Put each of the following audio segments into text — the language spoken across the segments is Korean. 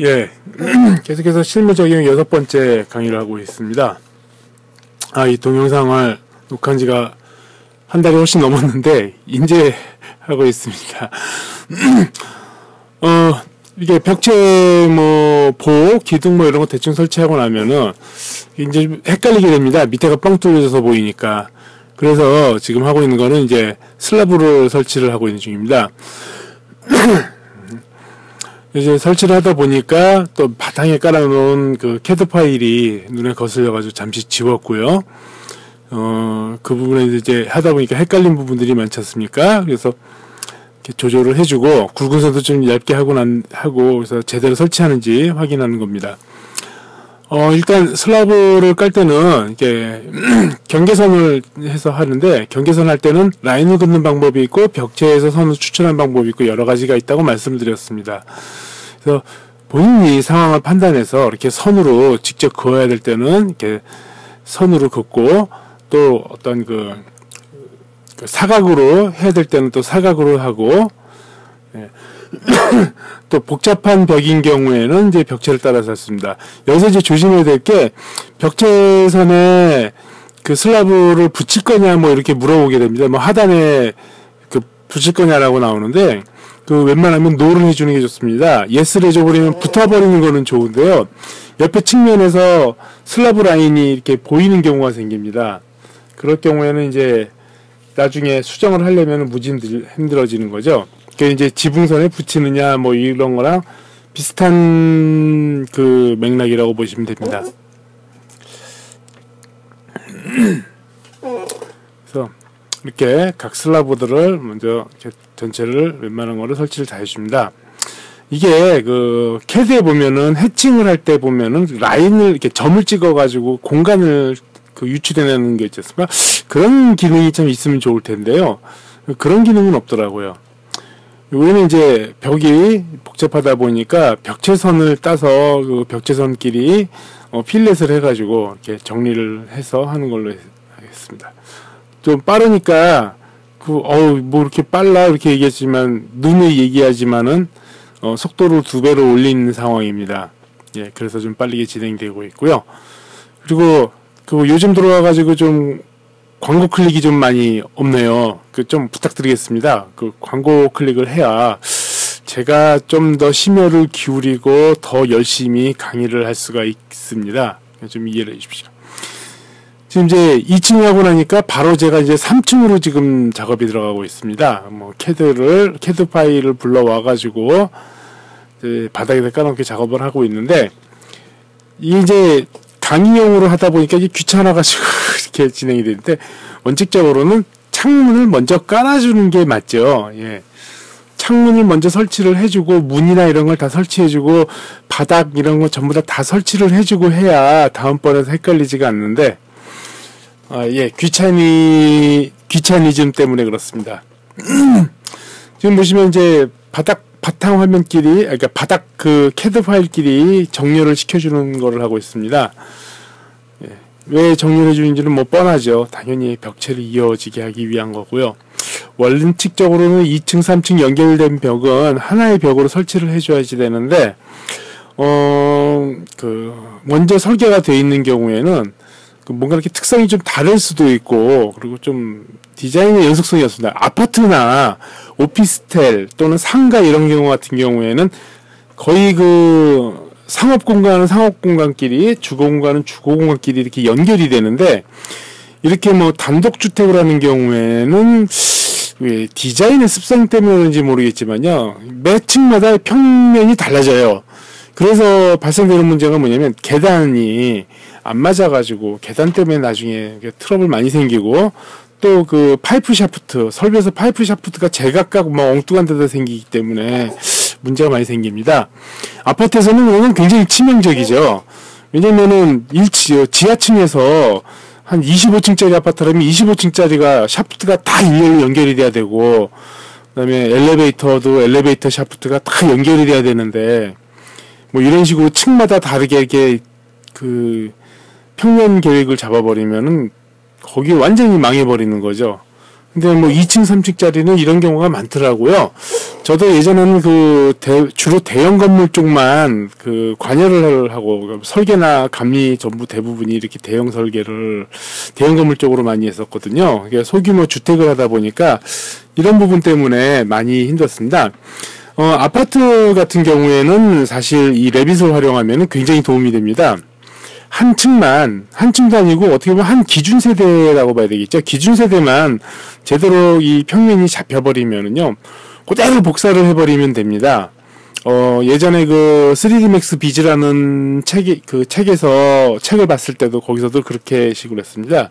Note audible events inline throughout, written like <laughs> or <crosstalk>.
예, <clears throat> 계속해서 실무 적용 여섯 번째 강의를 하고 있습니다. 아, 이 동영상을 녹화한 지가 한 달이 훨씬 넘었는데, <laughs> 이제 하고 있습니다. <clears throat> 어, 이게 벽체 뭐, 보, 기둥 뭐 이런 거 대충 설치하고 나면은, 이제 헷갈리게 됩니다. 밑에가 뻥 뚫려져서 보이니까. 그래서 지금 하고 있는 거는 이제 슬라브를 설치를 하고 있는 중입니다. <clears throat> 이제 설치를 하다 보니까 또 바탕에 깔아놓은 그 캐드 파일이 눈에 거슬려가지고 잠시 지웠고요. 어, 그 부분에 이제 하다 보니까 헷갈린 부분들이 많지 않습니까? 그래서 이렇게 조절을 해주고 굵은 선도 좀 얇게 하고 난, 하고 그래서 제대로 설치하는지 확인하는 겁니다. 어, 일단 슬라브를 깔 때는 이게 <clears throat> 경계선을 해서 하는데 경계선 할 때는 라인을 긋는 방법이 있고 벽체에서 선을 추출하는 방법이 있고 여러 가지가 있다고 말씀드렸습니다. 그래서 본인이 상황을 판단해서 이렇게 선으로 직접 그어야 될 때는 이렇게 선으로 긋고 또 어떤 그, 그 사각으로 해야 될 때는 또 사각으로 하고 예. <clears throat> 또 복잡한 벽인 경우에는 이제 벽체를 따라서 습니다 여기서 이제 조심해야 될 게 벽체선에 그 슬라브를 붙일 거냐 뭐 이렇게 물어보게 됩니다. 뭐 하단에 그 붙일 거냐라고 나오는데 그 웬만하면 노를 해주는 게 좋습니다. 예스를 해줘버리면 붙어버리는 거는 좋은데요. 옆에 측면에서 슬라브 라인이 이렇게 보이는 경우가 생깁니다. 그럴 경우에는 이제 나중에 수정을 하려면 무지 힘들 어지는 거죠. 그 이제 지붕선에 붙이느냐 뭐 이런 거랑 비슷한 그 맥락이라고 보시면 됩니다. 이렇게 각 슬라브들을 먼저 전체를 웬만한 거를 설치를 다 해줍니다. 이게 그 캐드에 보면은 해칭을 할 때 보면은 라인을 이렇게 점을 찍어가지고 공간을 그 유출해내는 게 있지 않습니까? 그런 기능이 참 있으면 좋을 텐데요. 그런 기능은 없더라고요. 우리는 이제 벽이 복잡하다 보니까 벽체선을 따서 그 벽체선끼리 어, 필렛을 해가지고 이렇게 정리를 해서 하는 걸로 하겠습니다. 좀 빠르니까 그 어우 뭐 이렇게 빨라 이렇게 얘기했지만 눈에 얘기하지만은 어, 속도를 두 배로 올리는 상황입니다. 예, 그래서 좀 빠르게 진행되고 있고요. 그리고 그 요즘 들어와가지고 좀 광고 클릭이 좀 많이 없네요. 그 좀 부탁드리겠습니다. 그 광고 클릭을 해야 제가 좀 더 심혈을 기울이고 더 열심히 강의를 할 수가 있습니다. 좀 이해를 해 주십시오. 지금 이제 2층 하고 나니까 바로 제가 이제 3층으로 지금 작업이 들어가고 있습니다. 뭐 캐드를 캐드 파일을 불러와 가지고 바닥에다 까놓게 작업을 하고 있는데 이제 강의용으로 하다 보니까 이게 귀찮아가지고 <laughs> 이렇게 진행이 되는데 원칙적으로는 창문을 먼저 깔아주는 게 맞죠. 예. 창문을 먼저 설치를 해주고 문이나 이런 걸 다 설치해주고 바닥 이런 거 전부 다 다 설치를 해주고 해야 다음번에도 헷갈리지가 않는데 아, 예 귀차니 귀차니즘 때문에 그렇습니다. <clears throat> 지금 보시면 이제 바닥 바탕 화면끼리 그러니까 바닥 그 캐드 파일끼리 정렬을 시켜주는 거를 하고 있습니다. 예. 왜 정렬해 주는지는 뭐 뻔하죠. 당연히 벽체를 이어지게 하기 위한 거고요. 원칙적으로는 2층, 3층 연결된 벽은 하나의 벽으로 설치를 해줘야지 되는데, 어, 그, 먼저 설계가 돼 있는 경우에는 그 뭔가 이렇게 특성이 좀 다를 수도 있고, 그리고 좀 디자인의 연속성이었습니다. 아파트나 오피스텔 또는 상가 이런 경우 같은 경우에는 거의 그 상업 공간은 상업 공간끼리, 주거 공간은 주거 공간끼리 이렇게 연결이 되는데, 이렇게 뭐 단독 주택을 하는 경우에는 왜 디자인의 습성 때문인지 모르겠지만요. 매 층마다 평면이 달라져요. 그래서 발생되는 문제가 뭐냐면 계단이 안 맞아가지고 계단 때문에 나중에 트러블 많이 생기고 또 그 파이프 샤프트 설비에서 파이프 샤프트가 제각각 뭐 엉뚱한 데다 생기기 때문에 문제가 많이 생깁니다. 아파트에서는 이거는 굉장히 치명적이죠. 왜냐면은 일치 지하층에서 한 25층짜리 아파트라면 25층짜리가 샤프트가 다 일렬로 연결이 돼야 되고 그다음에 엘리베이터도 엘리베이터 샤프트가 다 연결이 돼야 되는데 뭐 이런 식으로 층마다 다르게 이렇게 그 평면 계획을 잡아버리면은 거기 완전히 망해버리는 거죠. 근데 뭐 2층, 3층짜리는 이런 경우가 많더라고요. 저도 예전에는 그 대, 주로 대형 건물 쪽만 그 관여를 하고 설계나 감리 전부 대부분이 이렇게 대형 설계를 대형 건물 쪽으로 많이 했었거든요. 그러니까 소규모 주택을 하다 보니까 이런 부분 때문에 많이 힘들었습니다. 어, 아파트 같은 경우에는 사실 이 레빗을 활용하면 굉장히 도움이 됩니다. 한 층만 한 층도 아니고 어떻게 보면 한 기준 세대라고 봐야 되겠죠. 기준 세대만 제대로 이 평면이 잡혀버리면은요 그대로 복사를 해버리면 됩니다. 어 예전에 그 3D Max 비즈라는 책이 그 책에서 책을 봤을 때도 거기서도 그렇게 식으로 했습니다.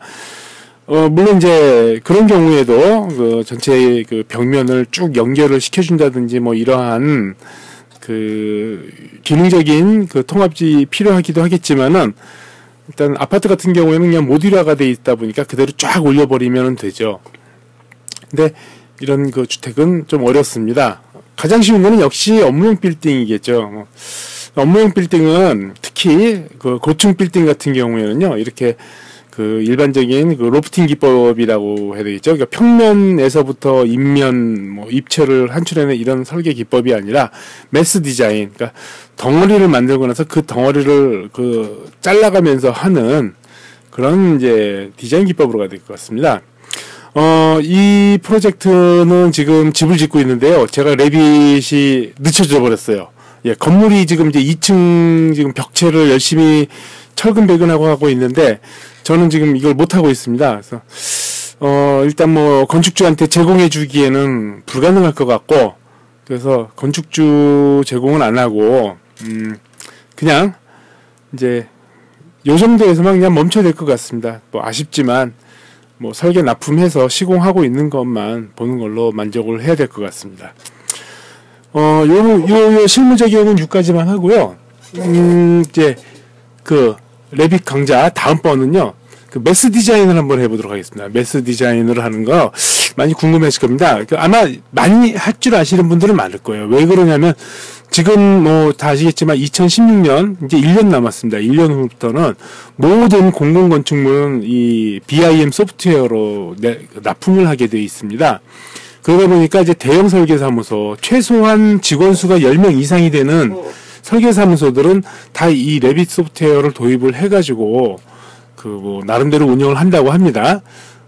어 물론 이제 그런 경우에도 그 전체 그 벽면을 쭉 연결을 시켜준다든지 뭐 이러한 그 기능적인 그 통합지 필요하기도 하겠지만은 일단 아파트 같은 경우에는 그냥 모듈화가 돼 있다 보니까 그대로 쫙 올려버리면 되죠. 근데 이런 그 주택은 좀 어렵습니다. 가장 쉬운 거는 역시 업무용 빌딩이겠죠. 뭐 업무용 빌딩은 특히 그 고층 빌딩 같은 경우에는요, 이렇게 그 일반적인 그 로프팅 기법이라고 해야 되겠죠. 그러니까 평면에서부터 입면 뭐 입체를 한출해는 이런 설계 기법이 아니라 매스 디자인. 그러니까 덩어리를 만들고 나서 그 덩어리를 그 잘라가면서 하는 그런 이제 디자인 기법으로 가야 될 것 같습니다. 어, 이 프로젝트는 지금 집을 짓고 있는데요. 제가 레빗이 늦춰져 버렸어요. 예, 건물이 지금 이제 2층 지금 벽체를 열심히 철근 배근하고 하고 있는데 저는 지금 이걸 못 하고 있습니다. 그래서 어 일단 뭐 건축주한테 제공해 주기에는 불가능할 것 같고 그래서 건축주 제공은 안 하고 음 그냥 이제 요 정도에서만 그냥 멈춰야 될 것 같습니다. 뭐 아쉽지만 뭐 설계 납품해서 시공하고 있는 것만 보는 걸로 만족을 해야 될 것 같습니다. 어, 요, 요, 요 실무 적용은 6까지만 하고요. 음, 이제 그 레빗 강좌 다음번은요. 그 매스 디자인을 한번 해보도록 하겠습니다. 매스 디자인을 하는 거 많이 궁금하실 겁니다. 그 아마 많이 할 줄 아시는 분들은 많을 거예요. 왜 그러냐면 지금 뭐 다 아시겠지만 2016년 이제 1년 남았습니다. 1년 후부터는 모든 공공 건축물은 이 BIM 소프트웨어로 납품을 하게 되어 있습니다. 그러다 보니까 이제 대형 설계사무소 최소한 직원 수가 10명 이상이 되는 설계사무소들은 다 이 레빗 소프트웨어를 도입을 해가지고 그 뭐 나름대로 운영을 한다고 합니다.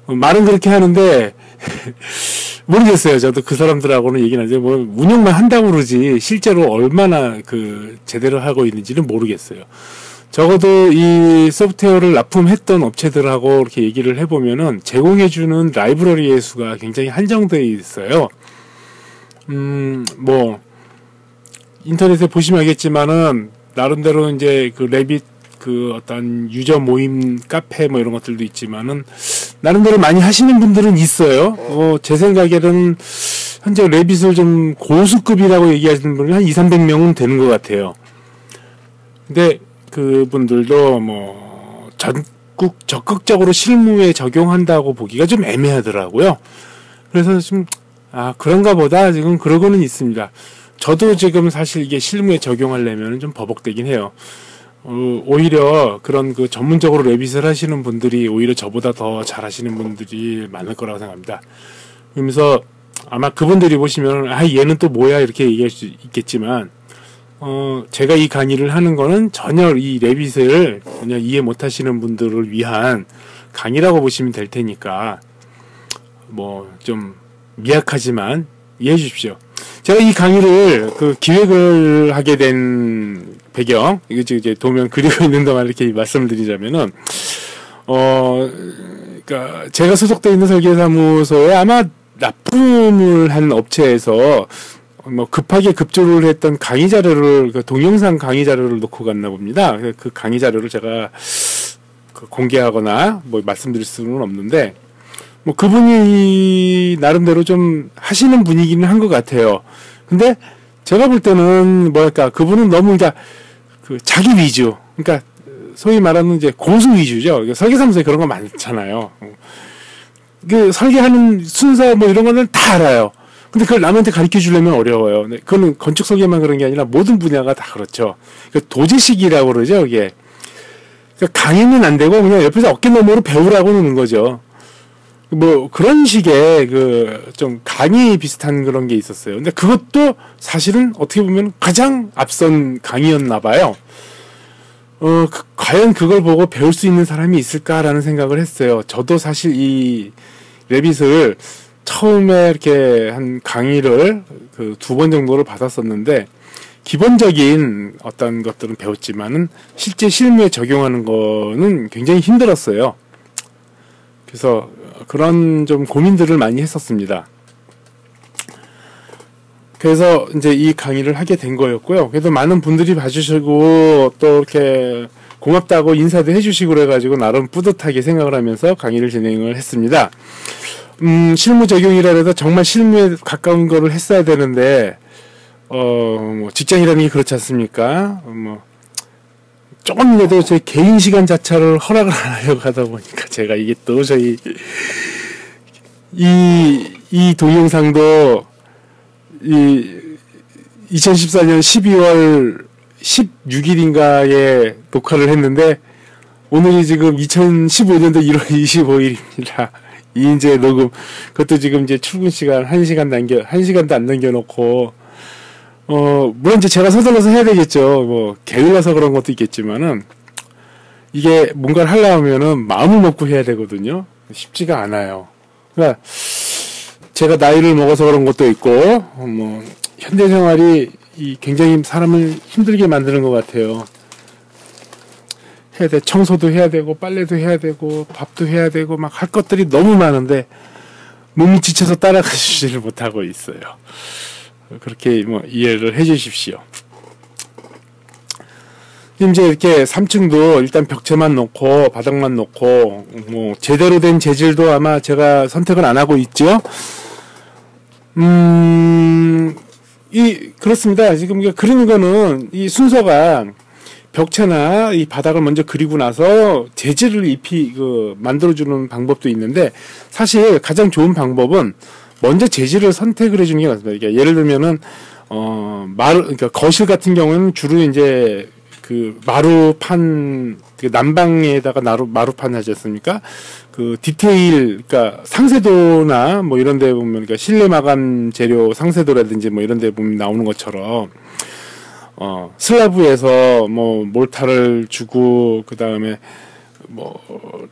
말은 그렇게 하는데 <laughs> 모르겠어요. 저도 그 사람들하고는 얘기는 하죠. 뭐 운영만 한다고 그러지 실제로 얼마나 그 제대로 하고 있는지는 모르겠어요. 적어도 이 소프트웨어를 납품했던 업체들하고 이렇게 얘기를 해보면은 제공해주는 라이브러리의 수가 굉장히 한정되어 있어요. 음, 뭐, 인터넷에 보시면 알겠지만은 나름대로 이제 그 레빗 그 어떤 유저 모임 카페 뭐 이런 것들도 있지만은 나름대로 많이 하시는 분들은 있어요. 어, 제 생각에는 현재 레빗을 좀 고수급이라고 얘기하시는 분이 한 2, 300명은 되는 것 같아요. 근데 그분들도 뭐 전국 적극적으로 실무에 적용한다고 보기가 좀 애매하더라고요. 그래서 좀 아 그런가 보다 지금 그러고는 있습니다. 저도 지금 사실 이게 실무에 적용하려면 좀 버벅대긴 해요. 어, 오히려 그런 그 전문적으로 레빗을 하시는 분들이 오히려 저보다 더 잘하시는 분들이 많을 거라고 생각합니다. 그러면서 아마 그분들이 보시면 아 얘는 또 뭐야 이렇게 얘기할 수 있겠지만 어 제가 이 강의를 하는 거는 전혀 이 레빗을 전혀 이해 못 하시는 분들을 위한 강의라고 보시면 될 테니까 뭐 좀 미약하지만 이해해 주십시오. 제가 이 강의를 그 기획을 하게 된 배경 이거 이제 도면 그리고 <laughs> 있는 동안 이렇게 말씀을 드리자면은 어 그러니까 제가 소속돼 있는 설계사무소에 아마 납품을 한 업체에서 뭐 급하게 급조를 했던 강의 자료를 그 동영상 강의 자료를 놓고 갔나 봅니다. 그 강의 자료를 제가 그 공개하거나 뭐 말씀드릴 수는 없는데 뭐 그분이 나름대로 좀 하시는 분위기는 한 것 같아요. 근데 제가 볼 때는 뭐랄까 그분은 너무 그러니까 그 자기 위주, 그러니까 소위 말하는 이제 고수 위주죠. 설계사무소에 그런 거 많잖아요. 그 설계하는 순서 뭐 이런 거는 다 알아요. 근데 그걸 남한테 가르쳐 주려면 어려워요. 네, 그거는 건축 설계만 그런 게 아니라 모든 분야가 다 그렇죠. 그 도제식이라고 그러죠, 이게. 그러니까 강의는 안 되고 그냥 옆에서 어깨 너머로 배우라고 노는 거죠. 뭐 그런 식의 그 좀 강의 비슷한 그런 게 있었어요. 근데 그것도 사실은 어떻게 보면 가장 앞선 강의였나 봐요. 어, 그, 과연 그걸 보고 배울 수 있는 사람이 있을까라는 생각을 했어요. 저도 사실 이 레빗을 처음에 이렇게 한 강의를 그 두 번 정도를 받았었는데 기본적인 어떤 것들은 배웠지만은 실제 실무에 적용하는 거는 굉장히 힘들었어요. 그래서 그런 좀 고민들을 많이 했었습니다. 그래서 이제 이 강의를 하게 된 거였고요. 그래도 많은 분들이 봐주시고 또 이렇게 고맙다고 인사도 해주시고 그래가지고 나름 뿌듯하게 생각을 하면서 강의를 진행을 했습니다. 음, 실무 적용이라 해서 정말 실무에 가까운 거를 했어야 되는데, 어, 뭐 직장이라는 게 그렇지 않습니까? 뭐, 조금이라도 제 개인 시간 자체를 허락을 안 하려고 하다 보니까 제가 이게 또 저희, 이, 이 동영상도 이 2014년 12월 16일인가에 녹화를 했는데 오늘이 지금 2015년도 1월 25일입니다. 이제 녹음 그것도 지금 이제 출근 시간 1시간 남겨 1시간도 안 남겨 놓고 어 물론 이제 제가 서둘러서 해야 되겠죠. 뭐 게을러서 그런 것도 있겠지만은 이게 뭔가를 하려면은 마음을 먹고 해야 되거든요. 쉽지가 않아요. 그러니까 제가 나이를 먹어서 그런 것도 있고 뭐 현대 생활이 이 굉장히 사람을 힘들게 만드는 것 같아요. 해야 돼 청소도 해야 되고 빨래도 해야 되고 밥도 해야 되고 막 할 것들이 너무 많은데 몸이 지쳐서 따라가지를 못하고 있어요. 그렇게 뭐 이해를 해 주십시오. 이제 이렇게 3층도 일단 벽체만 놓고 바닥만 놓고 뭐 제대로 된 재질도 아마 제가 선택을 안 하고 있죠. 음, 이, 그렇습니다. 지금 그리는 거는 이 순서가 벽체나 이 바닥을 먼저 그리고 나서 재질을 입히 그 만들어주는 방법도 있는데 사실 가장 좋은 방법은 먼저 재질을 선택을 해주는 게 맞습니다. 그러니까 예를 들면은 어 마루 그러니까 거실 같은 경우는 주로 이제 그 마루판 그 난방에다가 나루 마루판 하지 않습니까? 그 디테일 그러니까 상세도나 뭐 이런 데 보면 그러니까 실내 마감 재료 상세도라든지 뭐 이런 데 보면 나오는 것처럼 어 슬라브에서 뭐 몰타를 주고 그다음에 뭐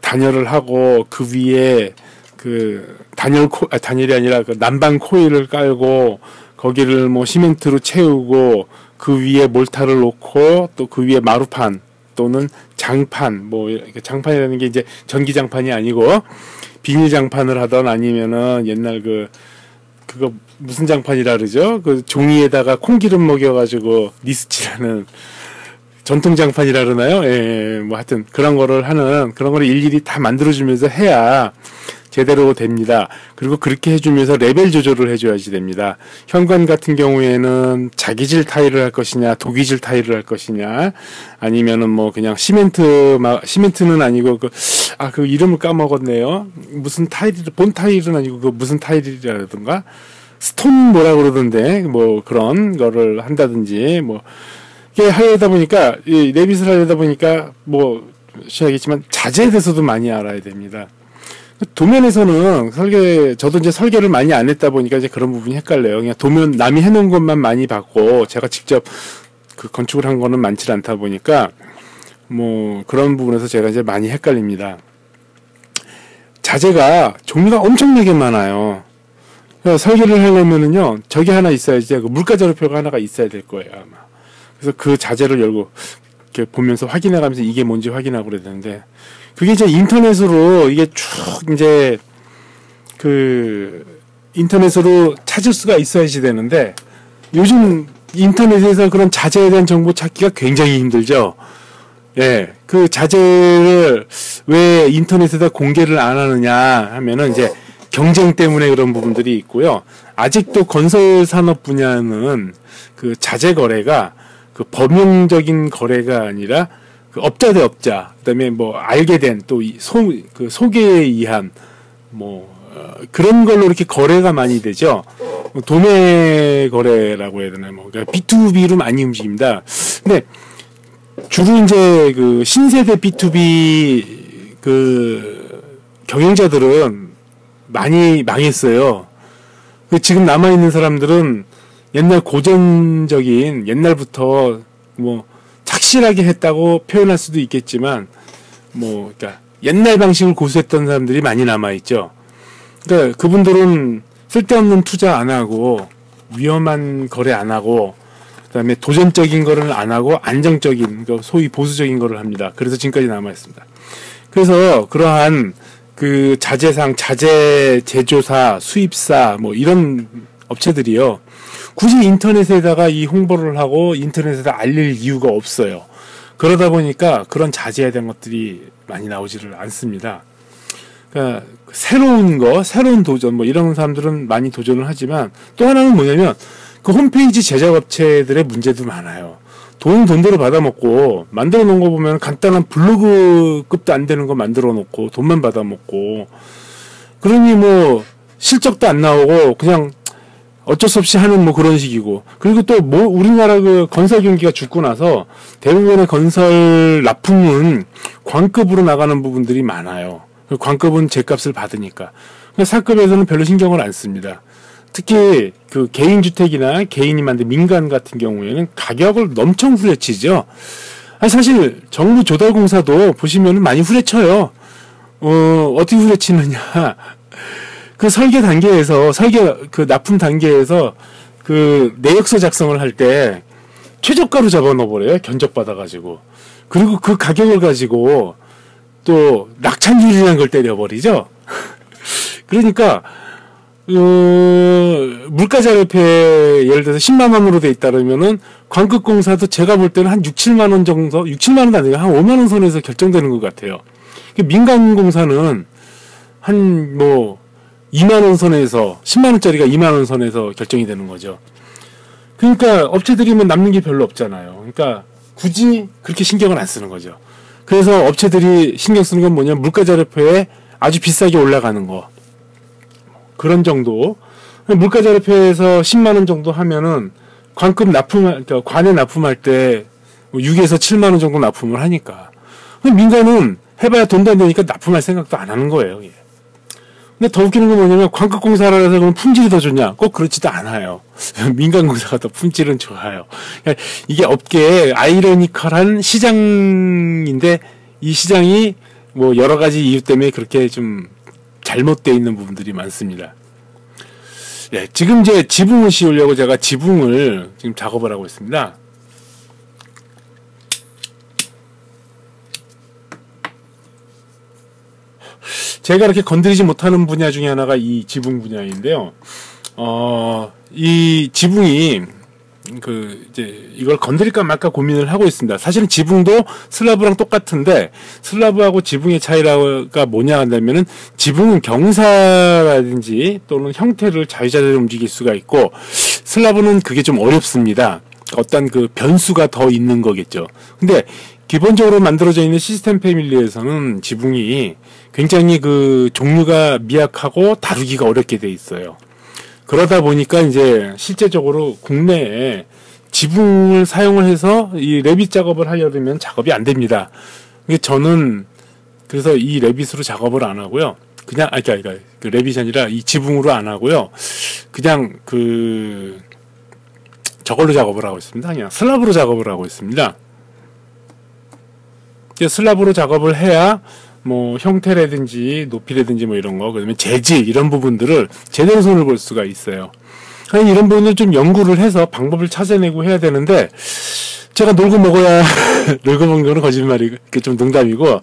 단열을 하고 그 위에 그 단열 코 아, 단열이 아니라 그 난방 코일을 깔고 거기를 뭐 시멘트로 채우고 그 위에 몰타를 놓고 또 그 위에 마루판 또는 장판 뭐 장판이라는 게 이제 전기 장판이 아니고 비닐 장판을 하던 아니면은 옛날 그 그거 무슨 장판이라 그러죠? 그 종이에다가 콩기름 먹여가지고 니스치라는 전통 장판이라 그러나요? 예, 예, 뭐 하여튼 그런 거를 하는 그런 거를 일일이 다 만들어주면서 해야 제대로 됩니다. 그리고 그렇게 해주면서 레벨 조절을 해줘야지 됩니다. 현관 같은 경우에는 자기질 타일을 할 것이냐, 독이질 타일을 할 것이냐, 아니면은 뭐 그냥 시멘트, 시멘트는 아니고 그, 아, 그 이름을 까먹었네요. 무슨 타일, 본 타일은 아니고 그 무슨 타일이라든가, 스톤 뭐라 그러던데, 뭐 그런 거를 한다든지, 뭐, 이게 하려다 보니까, 이 레빗을 하려다 보니까, 뭐, 시작했지만 자재에 대해서도 많이 알아야 됩니다. 도면에서는 설계 저도 이제 설계를 많이 안 했다 보니까 이제 그런 부분이 헷갈려요. 그냥 도면 남이 해놓은 것만 많이 봤고 제가 직접 그 건축을 한 거는 많지 않다 보니까 뭐 그런 부분에서 제가 이제 많이 헷갈립니다. 자재가 종류가 엄청나게 많아요. 설계를 하려면은요 저기 하나 있어야지 그 물가 자료표가 하나가 있어야 될 거예요 아마. 그래서 그 자재를 열고 이렇게 보면서 확인해가면서 이게 뭔지 확인하고 그래야 되는데 그게 이제 인터넷으로 이게 쭉 이제 그 인터넷으로 찾을 수가 있어야지 되는데 요즘 인터넷에서 그런 자재에 대한 정보 찾기가 굉장히 힘들죠. 예, 그 자재를 왜 인터넷에다 공개를 안 하느냐 하면은 이제 경쟁 때문에 그런 부분들이 있고요. 아직도 건설 산업 분야는 그 자재 거래가 그 범용적인 거래가 아니라 그 업자 대 업자, 그다음에 뭐 알게 된 또 소그 소개에 의한 뭐 어, 그런 걸로 이렇게 거래가 많이 되죠. 뭐 도매 거래라고 해야 되나요? 뭐 그러니까 B2B로 많이 움직입니다. 근데 주로 이제 그 신세대 B2B 그 경영자들은 많이 망했어요. 그 지금 남아 있는 사람들은 옛날 고전적인 옛날부터 뭐 착실하게 했다고 표현할 수도 있겠지만 뭐 그러니까 옛날 방식을 고수했던 사람들이 많이 남아 있죠. 그러니까 그분들은 쓸데없는 투자 안 하고 위험한 거래 안 하고 그다음에 도전적인 거를 안 하고 안정적인 그러니까 소위 보수적인 거를 합니다. 그래서 지금까지 남아 있습니다. 그래서 그러한 그 자재상 자재 제조사 수입사 뭐 이런 업체들이요. 굳이 인터넷에다가 이 홍보를 하고 인터넷에다 알릴 이유가 없어요. 그러다 보니까 그런 자제해야 되는 것들이 많이 나오지를 않습니다. 그러니까 새로운 거, 새로운 도전 뭐 이런 사람들은 많이 도전을 하지만 또 하나는 뭐냐면 그 홈페이지 제작업체들의 문제도 많아요. 돈 돈대로 받아먹고 만들어 놓은 거 보면 간단한 블로그급도 안 되는 거 만들어 놓고 돈만 받아먹고 그러니 뭐 실적도 안 나오고 그냥 어쩔 수 없이 하는 뭐 그런 식이고 그리고 또 뭐 우리나라 그 건설 경기가 죽고 나서 대부분의 건설 납품은 광급으로 나가는 부분들이 많아요. 그 광급은 제값을 받으니까 사급에서는 별로 신경을 안 씁니다. 특히 그 개인 주택이나 개인이 만든 민간 같은 경우에는 가격을 엄청 후려치죠. 사실 정부 조달 공사도 보시면은 많이 후려쳐요. 어 어떻게 후려치느냐? 그 설계 단계에서 설계 그 납품 단계에서 그 내역서 작성을 할 때 최저가로 잡아 넣어 버려요 견적 받아가지고 그리고 그 가격을 가지고 또 낙찰률이라는 걸 때려버리죠. <laughs> 그러니까 어, 물가자료표에 예를 들어서 10만 원으로 돼 있다 그러면은 광급공사도 제가 볼 때는 한 6, 7만 원 정도, 6, 7만 원도 아니고 한 5만 원 선에서 결정되는 것 같아요. 민간공사는 한 뭐 2만 원 선에서 10만 원짜리가 2만 원 선에서 결정이 되는 거죠. 그러니까 업체들이 뭐 남는 게 별로 없잖아요. 그러니까 굳이 그렇게 신경을 안 쓰는 거죠. 그래서 업체들이 신경 쓰는 건 뭐냐 물가 자료표에 아주 비싸게 올라가는 거. 그런 정도. 물가 자료표에서 10만 원 정도 하면은 관급 납품, 그러니까 관에 납품할 때 6에서 뭐 7만 원 정도 납품을 하니까. 민간은 해봐야 돈도 안 되니까 납품할 생각도 안 하는 거예요. 예. 근데 더 웃기는 건 뭐냐면 광급공사라 해서 그럼 품질이 더 좋냐? 꼭 그렇지도 않아요. <laughs> 민간공사가 더 품질은 좋아요. 그러니까 이게 업계의 아이러니컬한 시장인데 이 시장이 뭐 여러 가지 이유 때문에 그렇게 좀 잘못되어 있는 부분들이 많습니다. 예, 지금 이제 지붕을 씌우려고 제가 지붕을 지금 작업을 하고 있습니다. 제가 이렇게 건드리지 못하는 분야 중에 하나가 이 지붕 분야인데요. 어, 이 지붕이 그 이제 이걸 건드릴까 말까 고민을 하고 있습니다. 사실은 지붕도 슬라브랑 똑같은데 슬라브하고 지붕의 차이가 뭐냐 한다면은 지붕은 경사라든지 또는 형태를 자유자재로 움직일 수가 있고 슬라브는 그게 좀 어렵습니다. 어떤 그 변수가 더 있는 거겠죠. 근데 기본적으로 만들어져 있는 시스템 패밀리에서는 지붕이 굉장히 그 종류가 미약하고 다루기가 어렵게 돼 있어요. 그러다 보니까 이제 실제적으로 국내에 지붕을 사용을 해서 이 레빗 작업을 하려면 작업이 안 됩니다. 저는 그래서 이 레빗으로 작업을 안 하고요. 그냥 아니 그러니까 그 레빗이 아니라 이 지붕으로 안 하고요. 그냥 그 저걸로 작업을 하고 있습니다. 그냥 슬랍으로 작업을 하고 있습니다. 슬랍으로 작업을 해야 뭐 형태라든지 높이라든지 뭐 이런 거 그다음에 재질 이런 부분들을 제대로 손을 볼 수가 있어요. 아니 이런 부분을 좀 연구를 해서 방법을 찾아내고 해야 되는데 제가 놀고 먹어야 <laughs> 놀고 먹는 거는 거짓말이고 좀 농담이고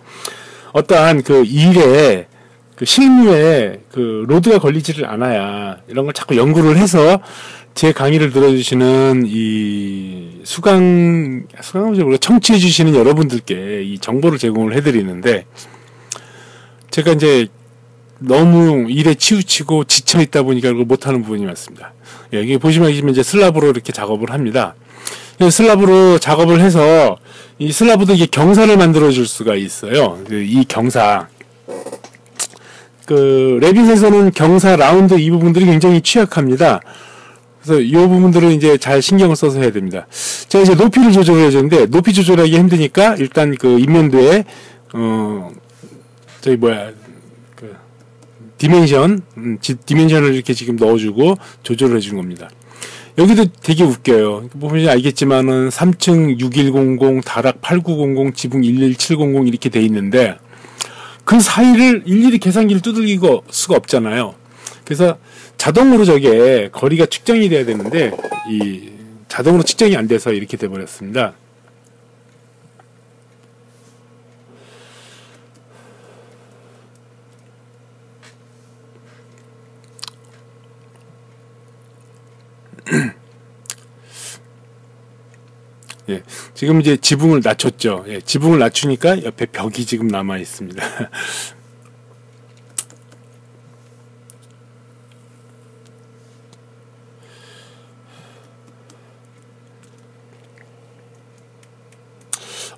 어떠한 그 일에 그 실무에 그 로드가 걸리지를 않아야 이런 걸 자꾸 연구를 해서 제 강의를 들어주시는 이 수강 수강을 청취해 주시는 여러분들께 이 정보를 제공을 해드리는데 제가 이제 너무 일에 치우치고 지쳐 있다 보니까 그걸 못하는 부분이 많습니다. 예, 여기 보시면 이제 슬라브로 이렇게 작업을 합니다. 슬라브로 작업을 해서 이 슬라브도 이게 경사를 만들어 줄 수가 있어요. 그이 경사. 그 레빗에서는 경사 라운드 이 부분들이 굉장히 취약합니다. 그래서 이 부분들은 이제 잘 신경을 써서 해야 됩니다. 제가 이제 높이를 조절해야 되는데 높이 조절하기 힘드니까 일단 그 인면도에 어 저희 뭐야 그 디멘션, 음, 디멘션을 이렇게 지금 넣어주고 조절을 해주는 겁니다. 여기도 되게 웃겨요. 보면 알겠지만은 3층 6100, 다락 8900, 지붕 11700 이렇게 돼 있는데 그 사이를 일일이 계산기를 두들기고 수가 없잖아요. 그래서 자동으로 저게 거리가 측정이 돼야 되는데 이 자동으로 측정이 안 돼서 이렇게 돼 버렸습니다. <clears throat> 예, 지금 이제 지붕을 낮췄죠. 예, 지붕을 낮추니까 옆에 벽이 지금 남아 있습니다. <laughs>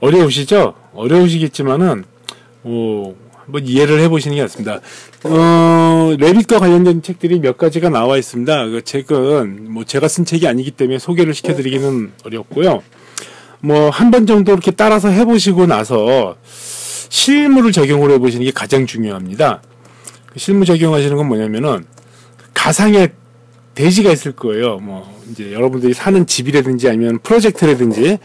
어려우시죠? 어려우시겠지만은 뭐 한번 이해를 해보시는 게 낫습니다. 어, 레빗과 관련된 책들이 몇 가지가 나와 있습니다. 그 책은 뭐 제가 쓴 책이 아니기 때문에 소개를 시켜드리기는 어렵고요. 뭐 한 번 정도 이렇게 따라서 해보시고 나서 실무를 적용을 해보시는 게 가장 중요합니다. 그 실무 적용하시는 건 뭐냐면은 가상의 대지가 있을 거예요. 뭐 이제 여러분들이 사는 집이라든지 아니면 프로젝트라든지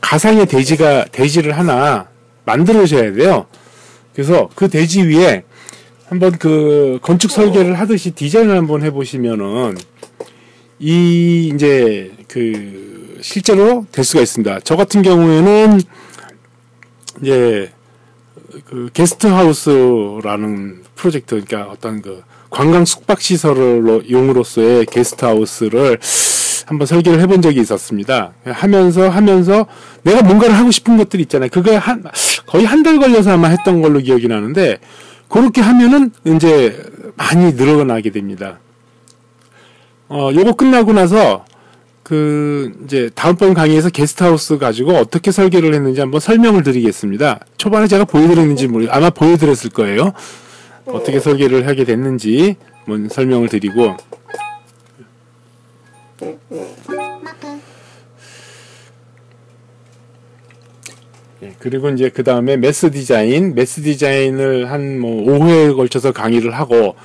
가상의 대지가 대지를 하나 만들어셔야 돼요. 그래서 그 대지 위에 한번 그 건축 설계를 하듯이 디자인을 한번 해보시면은 이 이제 그 실제로 될 수가 있습니다. 저 같은 경우에는 이제 그 게스트 하우스라는 프로젝트 그러니까 어떤 그 관광 숙박 시설로 용으로서의 게스트 하우스를 한번 설계를 해본 적이 있었습니다. 하면서 하면서 내가 뭔가를 하고 싶은 것들 있잖아요. 그거 한 거의 한 달 걸려서 아마 했던 걸로 기억이 나는데 그렇게 하면은 이제 많이 늘어나게 됩니다. 어, 요거 끝나고 나서 그 이제 다음번 강의에서 게스트하우스 가지고 어떻게 설계를 했는지 한번 설명을 드리겠습니다. 초반에 제가 보여드렸는지 모르 아마 보여드렸을 거예요. 어떻게 설계를 하게 됐는지 한번 설명을 드리고 예, 그리고 이제 그 다음에 매스 디자인, 매스 디자인을 한 뭐 5회에 걸쳐서 강의를 하고,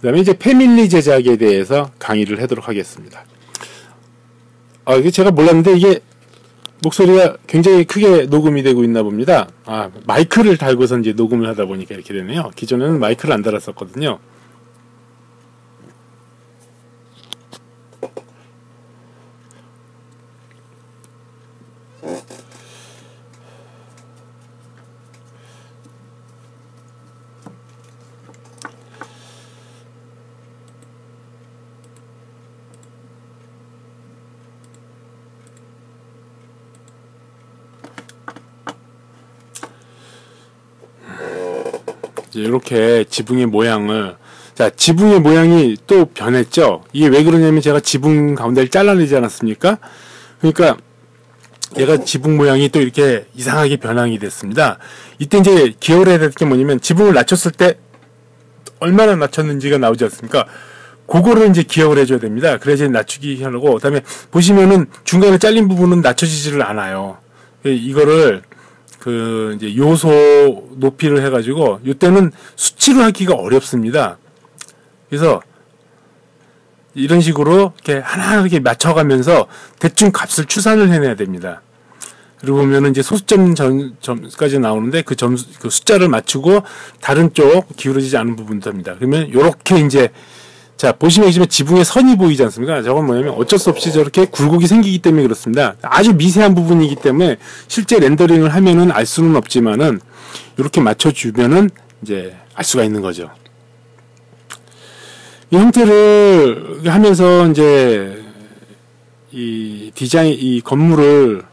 그 다음에 이제 패밀리 제작에 대해서 강의를 하도록 하겠습니다. 아, 이게 제가 몰랐는데 이게 목소리가 굉장히 크게 녹음이 되고 있나 봅니다. 아, 마이크를 달고서 이제 녹음을 하다 보니까 이렇게 되네요. 기존에는 마이크를 안 달았었거든요. 이렇게 지붕의 모양을 자 지붕의 모양이 또 변했죠. 이게 왜 그러냐면 제가 지붕 가운데를 잘라내지 않았습니까? 그러니까 얘가 지붕 모양이 또 이렇게 이상하게 변형이 됐습니다. 이때 이제 기억을 해야 될 게 뭐냐면 지붕을 낮췄을 때 얼마나 낮췄는지가 나오지 않습니까? 그거를 이제 기억을 해줘야 됩니다. 그래야지 낮추기 하려고. 그 다음에 보시면은 중간에 잘린 부분은 낮춰지지를 않아요. 이거를 그 이제 요소 높이를 해가지고 이때는 수치로 하기가 어렵습니다. 그래서 이런 식으로 이렇게 하나 이렇게 맞춰가면서 대충 값을 추산을 해내야 됩니다. 그리고 보면은 이제 소수점 점, 점까지 나오는데 그 점, 그 숫자를 맞추고 다른 쪽 기울어지지 않은 부분도입니다. 그러면 요렇게 이제 자, 보시면 계시면 지붕에 선이 보이지 않습니까? 저건 뭐냐면 어쩔 수 없이 저렇게 굴곡이 생기기 때문에 그렇습니다. 아주 미세한 부분이기 때문에 실제 렌더링을 하면은 알 수는 없지만은 이렇게 맞춰주면은 이제 알 수가 있는 거죠. 이 형태를 하면서 이제 이 디자인, 이 건물을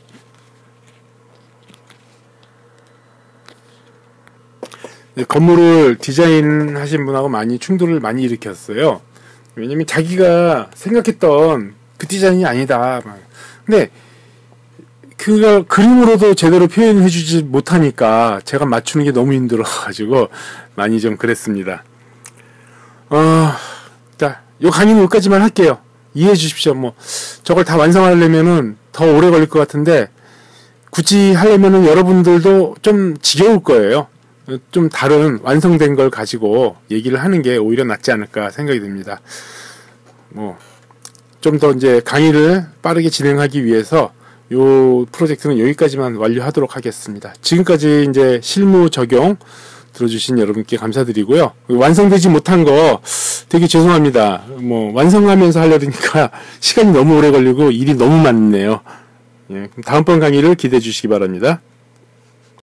건물을 디자인하신 분하고 많이 충돌을 많이 일으켰어요. 왜냐면 자기가 생각했던 그 디자인이 아니다. 근데 그가 그림으로도 제대로 표현해주지 못하니까 제가 맞추는 게 너무 힘들어가지고 많이 좀 그랬습니다. 어, 자, 요 강의는 여기까지만 할게요. 이해해 주십시오. 뭐, 저걸 다 완성하려면은 더 오래 걸릴 것 같은데, 굳이 하려면은 여러분들도 좀 지겨울 거예요. 좀 다른 완성된 걸 가지고 얘기를 하는 게 오히려 낫지 않을까 생각이 듭니다. 뭐, 좀 더 이제 강의를 빠르게 진행하기 위해서 요 프로젝트는 여기까지만 완료하도록 하겠습니다. 지금까지 이제 실무 적용 들어주신 여러분께 감사드리고요. 완성되지 못한 거 되게 죄송합니다. 뭐 완성하면서 하려니까 <laughs> 시간이 너무 오래 걸리고 일이 너무 많네요. 예, 다음번 강의를 기대해 주시기 바랍니다.